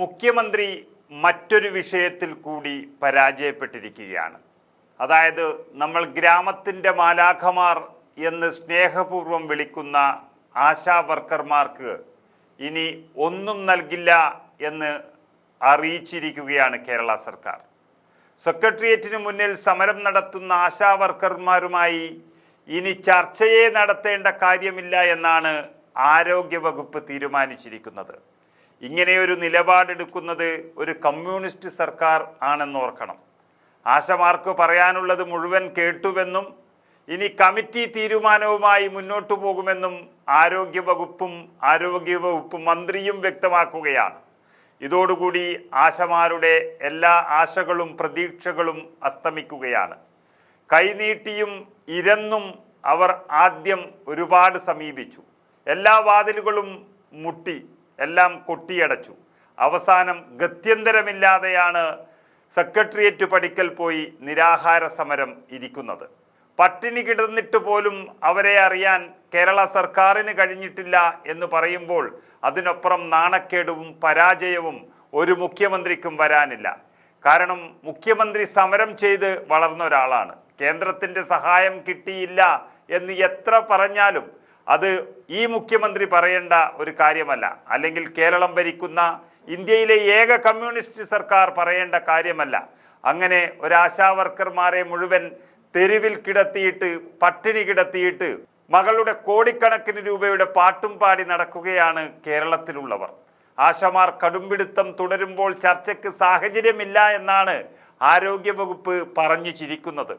മുഖ്യമന്ത്രി മറ്റൊരു വിഷയത്തിൽ കൂടി പരാജയപ്പെട്ടിരിക്കുകയാണ്. അതായത് നമ്മൾ ഗ്രാമത്തിന്റെ മാലാഖമാർ എന്ന് സ്നേഹപൂർവം വിളിക്കുന്ന ആശാ വർക്കർമാർക്ക് ഇനി ഒന്നും നൽകില്ല എന്ന് അറിയിച്ചിരിക്കുകയാണ് കേരള സർക്കാർ. സെക്രട്ടേറിയറ്റിന് മുന്നിൽ സമരം നടത്തുന്ന ആശാ വർക്കർമാരുമായി ഇനി ചർച്ചയെ നടത്തേണ്ട കാര്യമില്ല എന്നാണ് ആരോഗ്യവകുപ്പ് തീരുമാനിച്ചിരിക്കുന്നത്. ഇങ്ങനെയൊരു നിലപാടെടുക്കുന്നത് ഒരു കമ്മ്യൂണിസ്റ്റ് സർക്കാർ ആണെന്നോർക്കണം ആശമാർക്ക് പറയാനുള്ളത് മുഴുവൻ കേട്ടുവെന്നും ഇനി കമ്മിറ്റി തീരുമാനവുമായി മുന്നോട്ടു പോകുമെന്നും ആരോഗ്യവകുപ്പും ആരോഗ്യവകുപ്പ് മന്ത്രിയും വ്യക്തമാക്കുകയാണ്. ഇതോടുകൂടി ആശമാരുടെ എല്ലാ ആശകളും പ്രതീക്ഷകളും അസ്തമിക്കുകയാണ്. കൈനീട്ടിയും ഇരന്നും അവർ ആദ്യം ഒരുപാട് സമീപിച്ചു. എല്ലാ വാതിലുകളും മുട്ടി. എല്ലാം കൊട്ടിയടച്ചു. അവസാനം ഗത്യന്തരമില്ലാതെയാണ് സെക്രട്ടേറിയറ്റ് പഠിക്കൽ പോയി നിരാഹാര സമരം ഇരിക്കുന്നത്. പട്ടിണി കിടന്നിട്ട് പോലും അവരെ അറിയാൻ കേരള സർക്കാരിന് കഴിഞ്ഞിട്ടില്ല എന്ന് പറയുമ്പോൾ അതിനപ്പുറം നാണക്കേടും പരാജയവും ഒരു മുഖ്യമന്ത്രിക്കും വരാനില്ല. കാരണം മുഖ്യമന്ത്രി സമരം ചെയ്ത് വളർന്ന ഒരാളാണ് കേന്ദ്രത്തിന്റെ സഹായം കിട്ടിയില്ല എന്ന് എത്ര പറഞ്ഞാലും അത് ഈ മുഖ്യമന്ത്രി പറയേണ്ട ഒരു കാര്യമല്ല. അല്ലെങ്കിൽ കേരളം ഭരിക്കുന്ന ഇന്ത്യയിലെ ഏക കമ്മ്യൂണിസ്റ്റ് സർക്കാർ പറയേണ്ട കാര്യമല്ല. അങ്ങനെ ഒരു ആശാ വർക്കർമാരെ മുഴുവൻ തെരുവിൽ കിടത്തിയിട്ട് പട്ടിണി കിടത്തിയിട്ട് മകളുടെ കോടിക്കണക്കിന് രൂപയുടെ പാട്ടും പാടി നടക്കുകയാണ് കേരളത്തിലുള്ളവർ. ആശമാർ കടുംപിടുത്തം തുടരുമ്പോൾ ചർച്ചയ്ക്ക് സാഹചര്യമില്ല എന്നാണ് ആരോഗ്യവകുപ്പ് പറഞ്ഞു ചിരിക്കുന്നത്.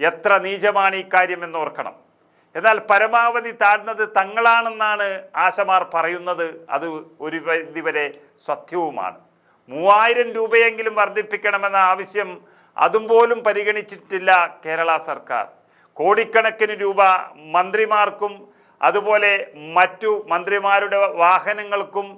എത്ര നീചമാണ് ഈ കാര്യം എന്നോർക്കണം എന്നാൽ പരമാവധി താഴ്ന്നത് തങ്ങളാണെന്നാണ് ആശമാർ പറയുന്നത്. അത് ഒരു പരിധി വരെ സത്യവുമാണ്. മൂവായിരം രൂപയെങ്കിലും വർദ്ധിപ്പിക്കണമെന്ന ആവശ്യം അതും പോലും പരിഗണിച്ചിട്ടില്ല കേരള സർക്കാർ. കോടിക്കണക്കിന് രൂപ മന്ത്രിമാർക്കും അതുപോലെ മറ്റു മന്ത്രിമാരുടെ വാഹനങ്ങൾക്കും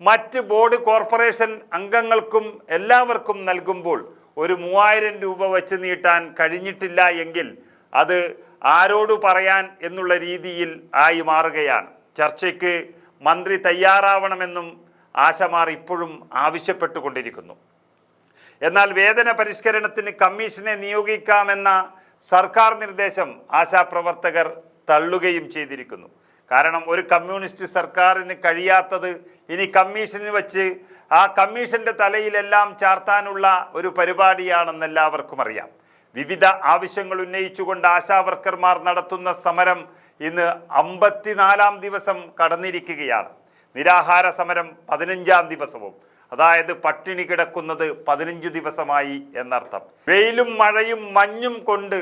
മറ്റ് ബോർഡ് കോർപ്പറേഷൻ അംഗങ്ങൾക്കും എല്ലാവർക്കും നൽകുമ്പോൾ ഒരു മൂവായിരം രൂപ വെച്ച് നീട്ടാൻ കഴിഞ്ഞിട്ടില്ല എങ്കിൽ അത് ആരോട് പറയാൻ എന്നുള്ള രീതിയിൽ ആയി മാറുകയാണ്. ചർച്ചയ്ക്ക് മന്ത്രി തയ്യാറാവണമെന്നും ആശമാർ ഇപ്പോഴും ആവശ്യപ്പെട്ടുകൊണ്ടിരിക്കുന്നു. എന്നാൽ വേതന പരിഷ്കരണത്തിന് കമ്മീഷനെ നിയോഗിക്കാമെന്ന സർക്കാർ നിർദ്ദേശം ആശാപ്രവർത്തകർ തള്ളുകയും ചെയ്തിരിക്കുന്നു. കാരണം ഒരു കമ്മ്യൂണിസ്റ്റ് സർക്കാരിന് കഴിയാത്തത് ഇനി കമ്മീഷന് വച്ച് ആ കമ്മീഷന്റെ തലയിലെല്ലാം ചാർത്താനുള്ള ഒരു പരിപാടിയാണെന്ന് എല്ലാവർക്കും അറിയാം. വിവിധ ആവശ്യങ്ങൾ ഉന്നയിച്ചുകൊണ്ട് ആശാവർക്കർമാർ നടത്തുന്ന സമരം ഇന്ന് അമ്പത്തിനാലാം ദിവസം കടന്നിരിക്കുകയാണ്. നിരാഹാര സമരം പതിനഞ്ചാം ദിവസവും. അതായത് പട്ടിണി കിടക്കുന്നത് പതിനഞ്ച് ദിവസമായി എന്നർത്ഥം. വെയിലും മഴയും മഞ്ഞും കൊണ്ട്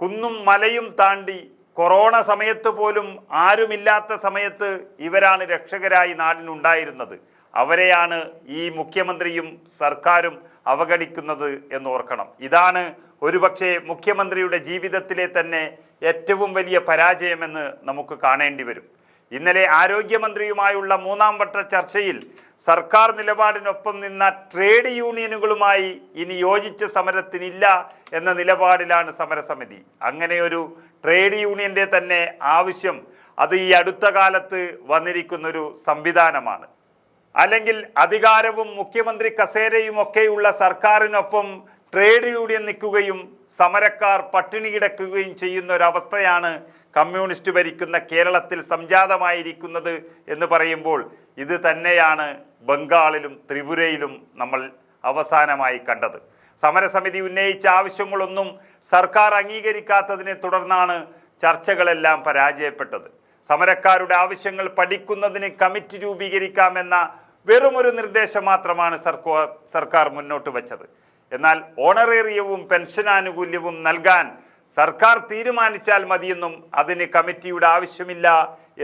കുന്നും മലയും താണ്ടി കൊറോണ സമയത്ത് പോലും ആരുമില്ലാത്ത സമയത്ത് ഇവരാണ് രക്ഷകരായി നാടിനുണ്ടായിരുന്നത്. അവരെയാണ് ഈ മുഖ്യമന്ത്രിയും സർക്കാരും അവഗണിക്കുന്നത് എന്ന് ഓർക്കണം. ഇതാണ് ഒരുപക്ഷെ മുഖ്യമന്ത്രിയുടെ ജീവിതത്തിലെ തന്നെ ഏറ്റവും വലിയ പരാജയമെന്ന് നമുക്ക് കാണേണ്ടി വരും. ഇന്നലെ ആരോഗ്യമന്ത്രിയുമായുള്ള മൂന്നാം വട്ട ചർച്ചയിൽ സർക്കാർ നിലപാടിനൊപ്പം നിന്ന ട്രേഡ് യൂണിയനുകളുമായി ഇനി യോജിച്ച സമരത്തിനില്ല എന്ന നിലപാടിലാണ് സമരസമിതി. അങ്ങനെ ഒരു ട്രേഡ് യൂണിയന്റെ തന്നെ ആവശ്യം അത് ഈ അടുത്ത കാലത്ത് വന്നിരിക്കുന്നൊരു സംവിധാനമാണ്. അല്ലെങ്കിൽ അധികാരവും മുഖ്യമന്ത്രി കസേരയും ഒക്കെയുള്ള സർക്കാരിനൊപ്പം ട്രേഡ് യൂണിയൻ നിൽക്കുകയും സമരക്കാർ പട്ടിണി കിടക്കുകയും ചെയ്യുന്ന ഒരവസ്ഥയാണ് കമ്മ്യൂണിസ്റ്റ് ഭരിക്കുന്ന കേരളത്തിൽ സംജാതമായിരിക്കുന്നത് എന്ന് പറയുമ്പോൾ ഇത് തന്നെയാണ് ബംഗാളിലും ത്രിപുരയിലും നമ്മൾ അവസാനമായി കണ്ടത്. സമരസമിതി ഉന്നയിച്ച ആവശ്യങ്ങളൊന്നും സർക്കാർ അംഗീകരിക്കാത്തതിനെ തുടർന്നാണ് ചർച്ചകളെല്ലാം പരാജയപ്പെട്ടത്. സമരക്കാരുടെ ആവശ്യങ്ങൾ പഠിക്കുന്നതിന് കമ്മിറ്റി രൂപീകരിക്കാമെന്ന വെറുമൊരു നിർദ്ദേശം മാത്രമാണ് സർക്കാർ സർക്കാർ മുന്നോട്ട് വെച്ചത്. എന്നാൽ ഓണറേറിയവും പെൻഷൻ ആനുകൂല്യവും നൽകാൻ സർക്കാർ തീരുമാനിച്ചാൽ മതിയെന്നും അതിന് കമ്മിറ്റിയുടെ ആവശ്യമില്ല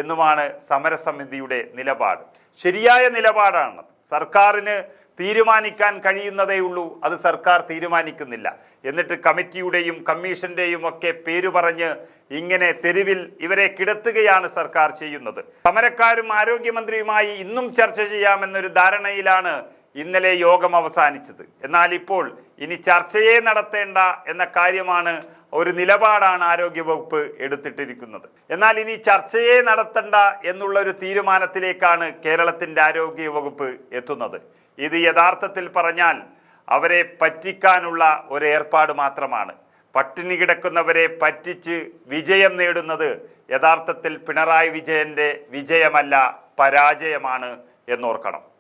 എന്നുമാണ് സമരസമിതിയുടെ നിലപാട്. ശരിയായ നിലപാടാണ് സർക്കാരിന് തീരുമാനിക്കാൻ കഴിയുന്നതേ ഉള്ളൂ. അത് സർക്കാർ തീരുമാനിക്കുന്നില്ല. എന്നിട്ട് കമ്മിറ്റിയുടെയും കമ്മീഷന്റെയും ഒക്കെ പേരു പറഞ്ഞ് ഇങ്ങനെ തെരുവിൽ ഇവരെ കിടത്തുകയാണ് സർക്കാർ ചെയ്യുന്നത്. സമരക്കാരും ആരോഗ്യമന്ത്രിയുമായി ഇന്നും ചർച്ച ചെയ്യാമെന്നൊരു ധാരണയിലാണ് ഇന്നലെ യോഗം അവസാനിച്ചത്. എന്നാൽ ഇപ്പോൾ ഇനി ചർച്ചയെ നടത്തേണ്ട എന്ന കാര്യമാണ് ഒരു നിലപാടാണ് ആരോഗ്യവകുപ്പ് എടുത്തിട്ടിരിക്കുന്നത്. എന്നാൽ ഇനി ചർച്ചയെ നടത്തണ്ട എന്നുള്ള ഒരു തീരുമാനത്തിലേക്കാണ് കേരളത്തിന്റെ ആരോഗ്യവകുപ്പ് എത്തുന്നത്. ഇത് യഥാർത്ഥത്തിൽ പറഞ്ഞാൽ അവരെ പറ്റിക്കാനുള്ള ഒരു ഏർപ്പാട് മാത്രമാണ്. പട്ടിണി കിടക്കുന്നവരെ പറ്റിച്ച് വിജയം നേടുന്നത് യഥാർത്ഥത്തിൽ പിണറായി വിജയന്റെ വിജയമല്ല പരാജയമാണ് എന്നോർക്കണം.